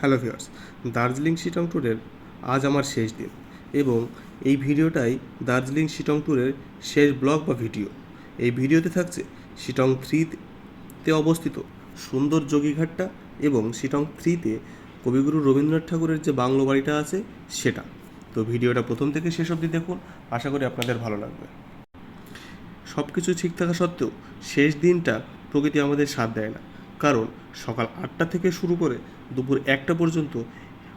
Hello viewers, Darjeeling Sittong ট্যুরের আজ আমার শেষ দিন এবং এই ভিডিওটাই দার্জিলিং শিটং ট্যুরের শেষ ব্লগ বা ভিডিও। এই ভিডিওতে থাকছে শিটং থ্রিতে অবস্থিত সুন্দর যোগীঘাটটা এবং শিটং থ্রিতে কবিগুরু রবীন্দ্রনাথ ঠাকুরের যে বাংলো বাড়িটা আছে সেটা। তো ভিডিওটা প্রথম থেকে শেষ অবধি দেখুন, আশা করি আপনাদের ভালো লাগবে। সব কিছু ঠিক থাকা সত্ত্বেও শেষ দিনটা প্রকৃতি আমাদের সাথ দেয় না। কারণ সকাল আটটা থেকে শুরু করে দুপুর একটা পর্যন্ত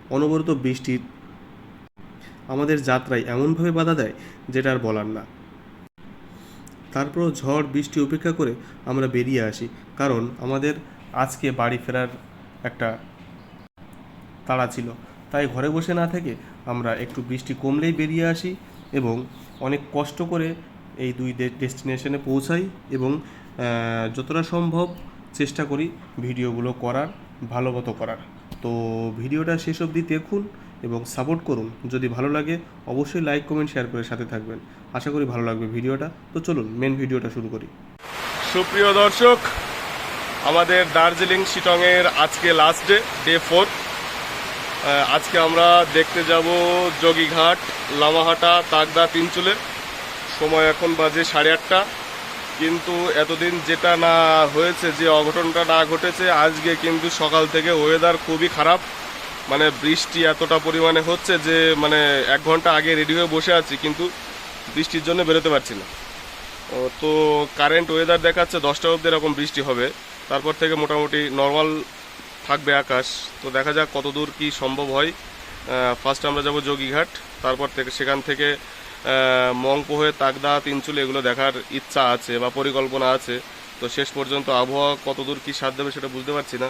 অনবরত বৃষ্টির আমাদের যাত্রায় এমনভাবে বাধা দেয় যেটা আর বলার না। তারপর ঝড়, বৃষ্টি উপেক্ষা করে আমরা বেরিয়ে আসি কারণ আমাদের আজকে বাড়ি ফেরার একটা তাড়া ছিল। তাই ঘরে বসে না থেকে আমরা একটু বৃষ্টি কমলেই বেরিয়ে আসি এবং অনেক কষ্ট করে এই দুই ডেস্টিনেশনে পৌঁছাই এবং যতটা সম্ভব চেষ্টা করি ভিডিওগুলো করার, ভালো মতো করার। তো ভিডিওটা শেষ অবধি দেখুন এবং সাপোর্ট করুন। যদি ভালো লাগে, অবশ্যই লাইক, কমেন্ট শেয়ার করে সাথে থাকবেন। আশা করি ভালো লাগবে ভিডিওটা। তো চলুন মেন ভিডিওটা শুরু করি। সুপ্রিয় দর্শক, আমাদের দার্জিলিং শিটংয়ের আজকে লাস্ট ডে ডে ফোর আজকে আমরা দেখতে যাব যোগীঘাট, লামাহাটা, তাগদা তিনচুলে সময় এখন বাজে সাড়ে আটটা। কিন্তু এতদিন যেটা না হয়েছে, যে অঘটনটা না ঘটেছে, আজকে কিন্তু সকাল থেকে ওয়েদার খুবই খারাপ। মানে বৃষ্টি এতটা পরিমাণে হচ্ছে যে মানে এক ঘণ্টা আগে রেডি হয়ে বসে আছি, কিন্তু বৃষ্টির জন্য বেরোতে পারছি না। তো কারেন্ট ওয়েদার দেখাচ্ছে দশটা অবধি এরকম বৃষ্টি হবে। তারপর থেকে মোটামুটি নর্মাল থাকবে আকাশ। তো দেখা যাক কত দূর কি সম্ভব হয়। ফার্স্ট আমরা যাব যোগীঘাট, তারপর থেকে সেখান থেকে মংপো হয়ে তাগদা তিনচুল এগুলো দেখার ইচ্ছা আছে বা পরিকল্পনা আছে। তো শেষ পর্যন্ত আবহাওয়া কত দূর কি সাথ দেবে সেটা বুঝতে পারছি না।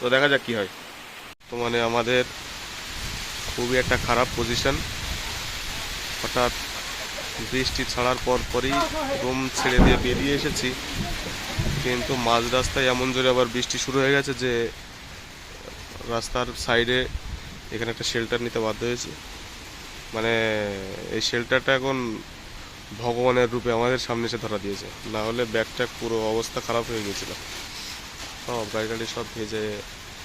তো দেখা যাক কি হয়। তো মানে আমাদের খুবই একটা খারাপ পজিশন হঠাৎ বৃষ্টি ছাড়ার পর পরই রুম ছেড়ে দিয়ে বেরিয়ে এসেছি। কিন্তু মাঝ রাস্তায় এমন জোরে আবার বৃষ্টি শুরু হয়ে গেছে যে রাস্তার সাইডে এখানে একটা শেল্টার নিতে বাধ্য হয়েছি। মানে এই শেল্টারটা এখন ভগবানের রূপে আমাদের সামনে এসে ধরা দিয়েছে। না হলে ব্যাগটা পুরো অবস্থা খারাপ হয়ে গেছিল সব গাড়ি টাড়ি সব ভেজে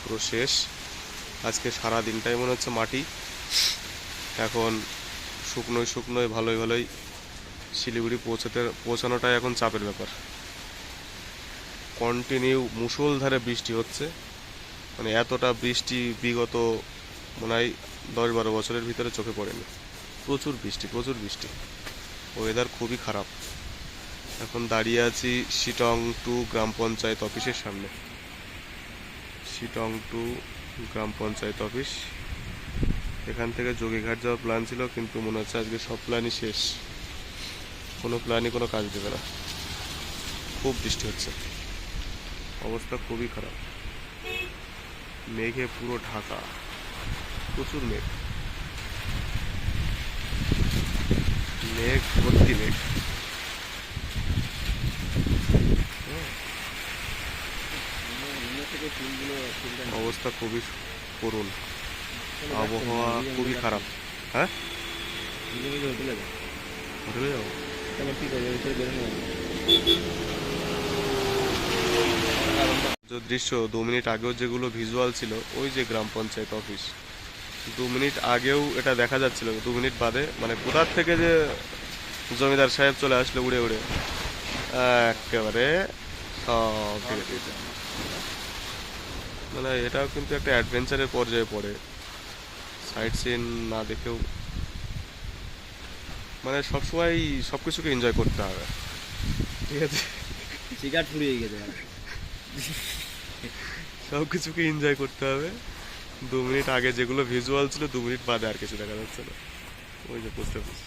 পুরো শেষ। আজকে সারা দিনটাই মনে হচ্ছে মাটি। এখন শুকনোই শুকনোই ভালোই ভালোই শিলিগুড়ি পৌঁছাতে, পৌঁছানোটাই এখন চাপের ব্যাপার। কন্টিনিউ মুষলধারে বৃষ্টি হচ্ছে। মানে এতটা বৃষ্টি বিগত মনে হয় দশ বারো বছরের ভিতরে চোখে পড়েনি। প্রচুর বৃষ্টি প্রচুর বৃষ্টি। ওয়েদার খুবই খারাপ। এখন দাঁড়িয়ে আছি শিটং টু গ্রাম পঞ্চায়েত অফিসের সামনে। শিটং টু গ্রাম পঞ্চায়েত অফিস। এখান থেকে যোগীঘাট যাওয়ার প্ল্যান ছিল, কিন্তু মনে হচ্ছে আজকে সব প্ল্যানই শেষ। কোনো প্ল্যানই কোনো কাজ দেবে না। খুব বৃষ্টি হচ্ছে। অবস্থা খুবই খারাপ। মেঘে পুরো ঢাকা। প্রচুর মেঘ মেঘ ভর্তি মেঘ। অবস্থা খুবই করুণ। আবহাওয়া খুবই খারাপ। হ্যাঁ? হোটেলে যাব। যে দৃশ্য দু মিনিট আগেও যেগুলো ভিজুয়াল ছিল, ওই যে গ্রাম পঞ্চায়েত অফিস দু মিনিট আগেও এটা দেখা যাচ্ছিল দু মিনিট বাদে। মানে কোথার থেকে যে জমিদার সাহেব চলে আসলো উড়ে উড়ে একেবারে মানে এটাও কিন্তু একটা অ্যাডভেঞ্চারের পর্যায়ে পড়ে। সাইট সিন না দেখেও। মানে সবসময় সব কিছুকে এনজয় করতে হবে। ঠিক আছে? সিগারেট ফুরিয়ে গেছে। সব কিছুকে এনজয় করতে হবে। দু মিনিট আগে যেগুলো ভিজুয়াল ছিল দু মিনিট বাদে আর কিছু দেখা যাচ্ছে না। ওই যে পোস্ট অফিস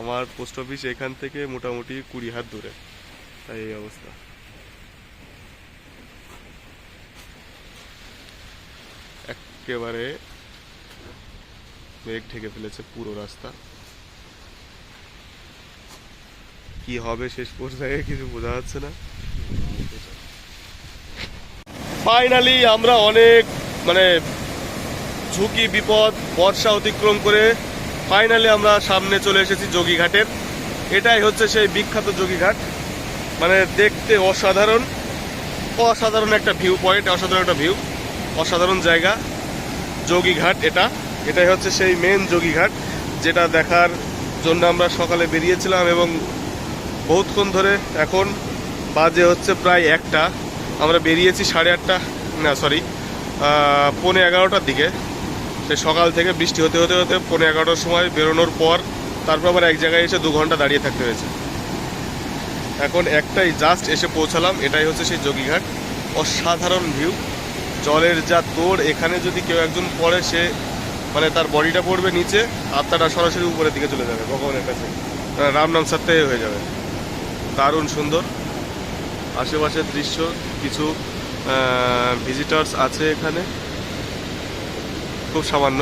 আমার পোস্ট অফিস এখান থেকে মোটামুটি কুড়ি হাত দূরে। তাই এই অবস্থা। একেবারে মেঘ ঢেকে ফেলেছে পুরো রাস্তা। কি হবে শেষ পর্যায়ে কিছু বোঝা যাচ্ছে না। ফাইনালি আমরা অনেক মানে ঝুঁকি, বিপদ, বর্ষা অতিক্রম করে ফাইনালি আমরা সামনে চলে এসেছি যোগীঘাটের এটাই হচ্ছে সেই বিখ্যাত যোগীঘাট মানে দেখতে অসাধারণ অসাধারণ একটা ভিউ পয়েন্ট অসাধারণ একটা ভিউ অসাধারণ জায়গা যোগীঘাট এটা। এটাই হচ্ছে সেই মেন যোগীঘাট যেটা দেখার জন্য আমরা সকালে বেরিয়েছিলাম এবং বহুতক্ষণ ধরে এখন বাজে হচ্ছে প্রায় একটা। আমরা বেরিয়েছি সাড়ে আটটা, না সরি পৌনে এগারোটার দিকে। সে সকাল থেকে বৃষ্টি হতে হতে হতে পৌনে এগারোটার সময় বেরোনোর পর তারপর আবার এক জায়গায় এসে দু ঘণ্টা দাঁড়িয়ে থাকতে হয়েছে। এখন একটাই জাস্ট এসে পৌঁছালাম, এটাই হচ্ছে সেই যোগীঘাট। অসাধারণ ভিউ জলের যা তোড় এখানে যদি কেউ একজন পড়ে, সে মানে তার বডিটা পড়বে নিচে, আত্মাটা সরাসরি উপরের দিকে চলে যাবে, ভগবানের কাছে। রাম নাম সাথে হয়ে যাবে। দারুণ সুন্দর। আশেপাশের দৃশ্য, কিছু ভিজিটার্স আছে এখানে। খুব সামান্য।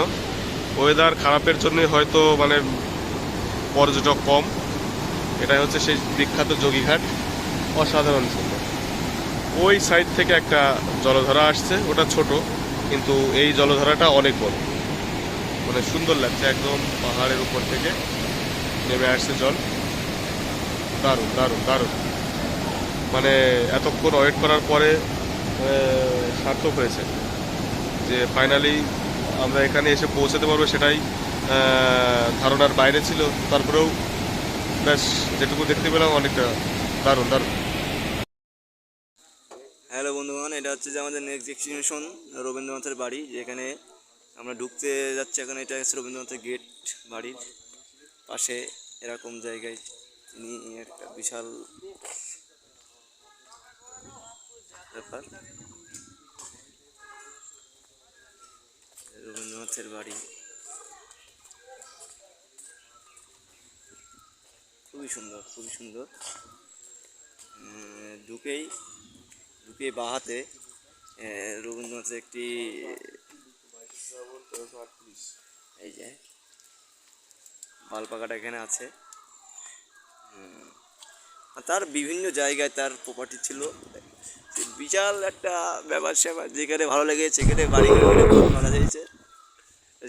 ওয়েদার খারাপের জন্যই হয়তো মানে পর্যটক কম। এটাই হচ্ছে সেই বিখ্যাত যোগীঘাট। অসাধারণ সুন্দর ওই সাইড থেকে একটা জলধারা আসছে। ওটা ছোট, কিন্তু এই জলধারাটা অনেক বড়। মানে সুন্দর লাগছে একদম পাহাড়ের উপর থেকে নেমে আসছে জল। দারুণ দারুণ দারুণ। মানে এতক্ষণ ওয়েট করার পরে সার্থক হয়েছে যে ফাইনালি আমরা এখানে এসে পৌঁছাতে পারব সেটাই ধারণার বাইরে ছিল। তারপরেও ব্যাস, যেটুকু দেখতে পেলাম অনেকটা দারুণ দারুণ। হ্যালো বন্ধুগণ, এটা হচ্ছে যে আমাদের নেক্সট ডেস্টিনেশন রবীন্দ্রনাথের বাড়ি, যেখানে আমরা ঢুকতে যাচ্ছি এখন। এটা হচ্ছে রবীন্দ্রনাথের গেট বাড়ির পাশে, এরকম জায়গায়। তিনি একটা বিশাল ব্যাপার। রবীন্দ্রনাথের বাড়ি। খুবই সুন্দর খুবই সুন্দর। ঢুকেই ঢুকে বাহাতে রবীন্দ্রনাথের একটি এই যে বাল পাকাটা এখানে আছে। তার বিভিন্ন জায়গায় তার প্রপার্টি ছিল। বিশাল একটা ব্যাপার স্যাপার যেখানে ভালো লেগে সেখানে বাড়ি করা যাইছে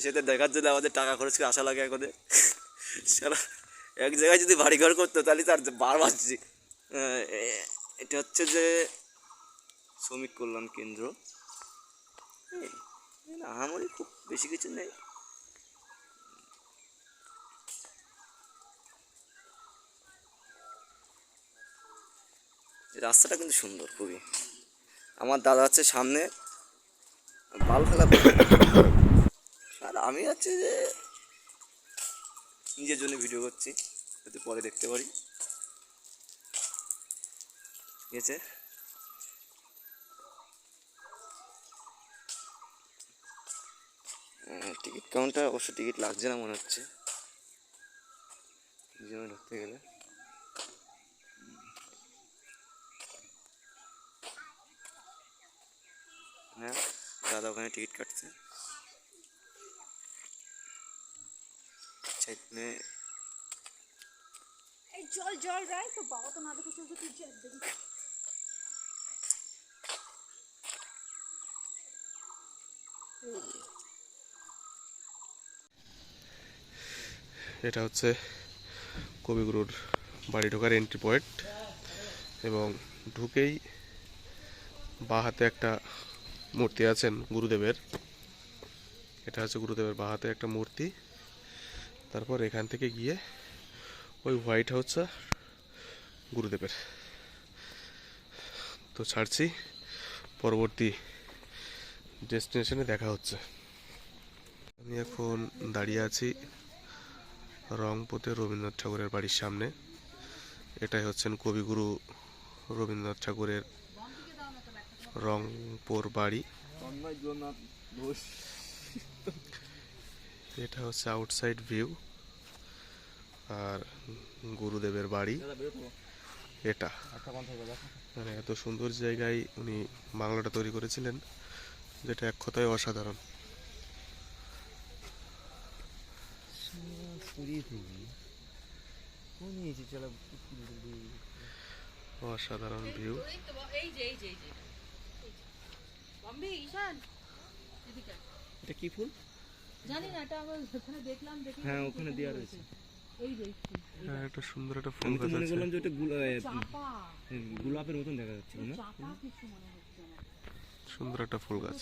সেটা দেখার জন্য আমাদের টাকা খরচ করে আসা লাগে এখন। সারা এক জায়গায় যদি বাড়ি ঘর করতো, তাহলে তার বারবার এটা হচ্ছে যে শ্রমিক কল্যাণ কেন্দ্র। আমারই খুব বেশি কিছু নেই। রাস্তাটা কিন্তু সুন্দর, খুবই। আমার দাদা হচ্ছে সামনে বাল ফেলা আর আমি হচ্ছে যে নিজের জন্য ভিডিও করছি যাতে পরে দেখতে পারি। ঠিক আছে? টিকিট কাউন্টার অবশ্য টিকিট লাগছে না মনে হচ্ছে। ঢুকতে গেলে হ্যাঁ দাদা ওখানে টিকিট কাটছে। আচ্ছা এখানে জল জল রায় তো বাবা তো না দেখে চলছে তুই এটা হচ্ছে কবিগুরুর বাড়ি ঢোকার এন্ট্রি পয়েন্ট এবং ঢুকেই বাঁ হাতে একটা মূর্তি আছেন গুরুদেবের। এটা হচ্ছে গুরুদেবের বাঁ হাতে একটা মূর্তি। তারপর এখান থেকে গিয়ে ওই হোয়াইট হাউসটা গুরুদেবের। তো ছাড়ছি। পরবর্তী ডেস্টিনেশনে দেখা হচ্ছে। আমি এখন দাঁড়িয়ে আছি রংপুতে রবীন্দ্রনাথ ঠাকুরের বাড়ির সামনে। এটাই হচ্ছেন কবিগুরু রবীন্দ্রনাথ ঠাকুরের রংপুর বাড়ি। এটা হচ্ছে আউটসাইড ভিউ আর গুরুদেবের বাড়ি। এটা। মানে এত সুন্দর জায়গায় উনি বাংলাটা তৈরি করেছিলেন যেটা এক কথায় অসাধারণ। অসাধারণ ভিউ এই তো এই যে এই যে এই যে বম্বে ঈশান। এদিকে। এটা কি ফুল? জানি না এটা আমরা ওখানে দেখলাম দেখি হ্যাঁ ওখানে দেওয়া রয়েছে। এই যে হ্যাঁ একটা সুন্দর একটা ফুল মনে করলাম যে ওটা গুলা- এ, চাপা। গোলাপের মতন দেখা যাচ্ছে না? সুন্দর একটা ফুল গাছ।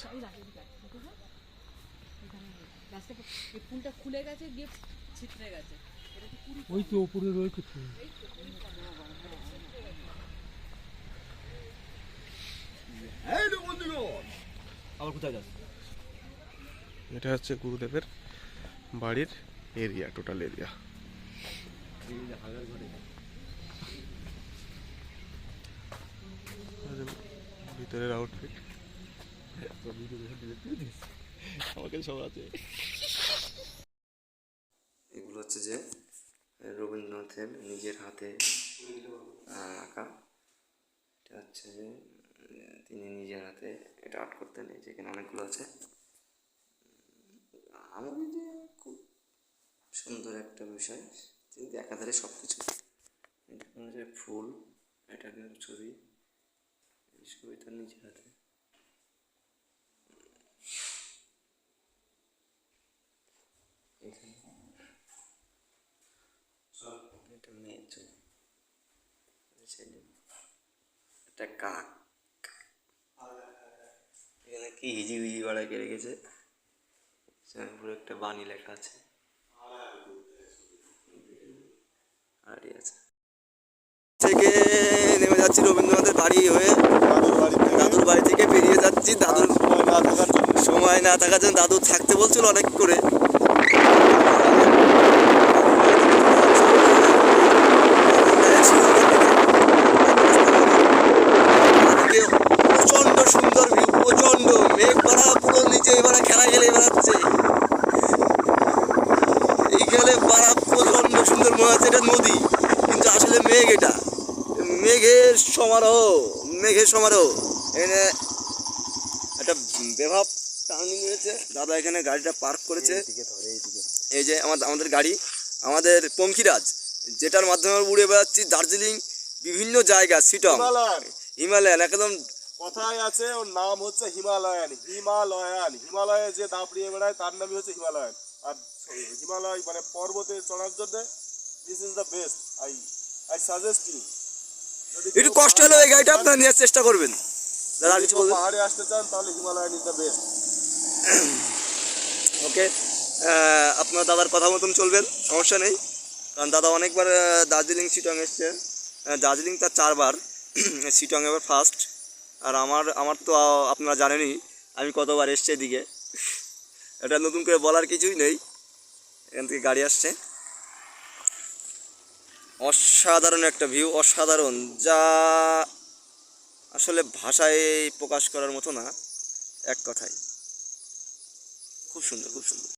ফুলটা খুলে গেছে গিয়ে গেছে। ওই তো ওপরে রয়েছে আবার কোথায় যাস? এটা হচ্ছে গুরুদেবের বাড়ির এরিয়া টোটাল এরিয়া ভিতরের আউটফিট আমার কাছে সব আছে। এগুলো হচ্ছে যে রবীন্দ্রনাথের নিজের হাতে আঁকা। এটা হচ্ছে যে তিনি নিজের হাতে এটা আর্ট করতেন, এই যে এখানে অনেকগুলো আছে। আমার যে খুব সুন্দর একটা বিষয় তিনি একাধারে সব কিছু যে ফুল, এটা ছবি, এই ছবি তার নিজের হাতে। এটা মেয়ের ছবি। একটা কাক। এখানে কি হিজি হিজি বাড়ায় কে রেখেছে সেখানে পুরো একটা বাণী লেখা আছে। থেকে নেমে যাচ্ছি রবীন্দ্রনাথের বাড়ি হয়ে। দাদুর বাড়ি থেকে বেরিয়ে যাচ্ছি। দাদুর সময় না থাকার জন্য দাদু থাকতে বলছিল অনেক করে আজকে প্রচণ্ড সুন্দর ভিউ প্রচণ্ড মেঘ পাড়া পুরো নিচে এবারে খেলা খেলে বেড়াচ্ছে এইখানে পাড়া প্রচণ্ড সুন্দর মনে হচ্ছে এটা নদী কিন্তু আসলে মেঘ এটা। মেঘের সমারোহ মেঘের সমারোহ। এখানে একটা বেভাব টার্নিং রয়েছে দাদা এখানে গাড়িটা পার্ক করেছে। এই যে আমাদের আমাদের গাড়ি আমাদের পঙ্খিরাজ যেটার মাধ্যমে আমরা উড়ে বেড়াচ্ছি দার্জিলিং বিভিন্ন জায়গা সিটং। হিমালয়ান। হিমালয়ান একদম কথায় আছে? ওর নাম হচ্ছে হিমালয়ান হিমালয়ান। হিমালয়ে যে দাপড়িয়ে বেড়ায় তার নামই হচ্ছে হিমালয়ান। আর হিমালয় মানে পর্বতে চড়ার জন্য this is the best I I suggest you একটু কষ্ট হলেও এই গাড়িটা আপনারা নেওয়ার চেষ্টা করবেন। দাদা কিছু বলবেন? পাহাড়ে আসতে চান তাহলে Himalayan is the best okay আপনার দাদার কথা মতন চলবেন সমস্যা নেই। কারণ দাদা অনেকবার দার্জিলিং সিটং এসছে। দার্জিলিং তার চারবার সিটং এবার ফার্স্ট আর আমার আমার তো আপনারা জানেনই আমি কতবার এসছে এদিকে। এটা নতুন করে বলার কিছুই নেই। এখান থেকে গাড়ি আসছে। অসাধারণ একটা ভিউ অসাধারণ। যা আসলে ভাষায় প্রকাশ করার মতো না, এক কথায়। খুব সুন্দর খুব সুন্দর।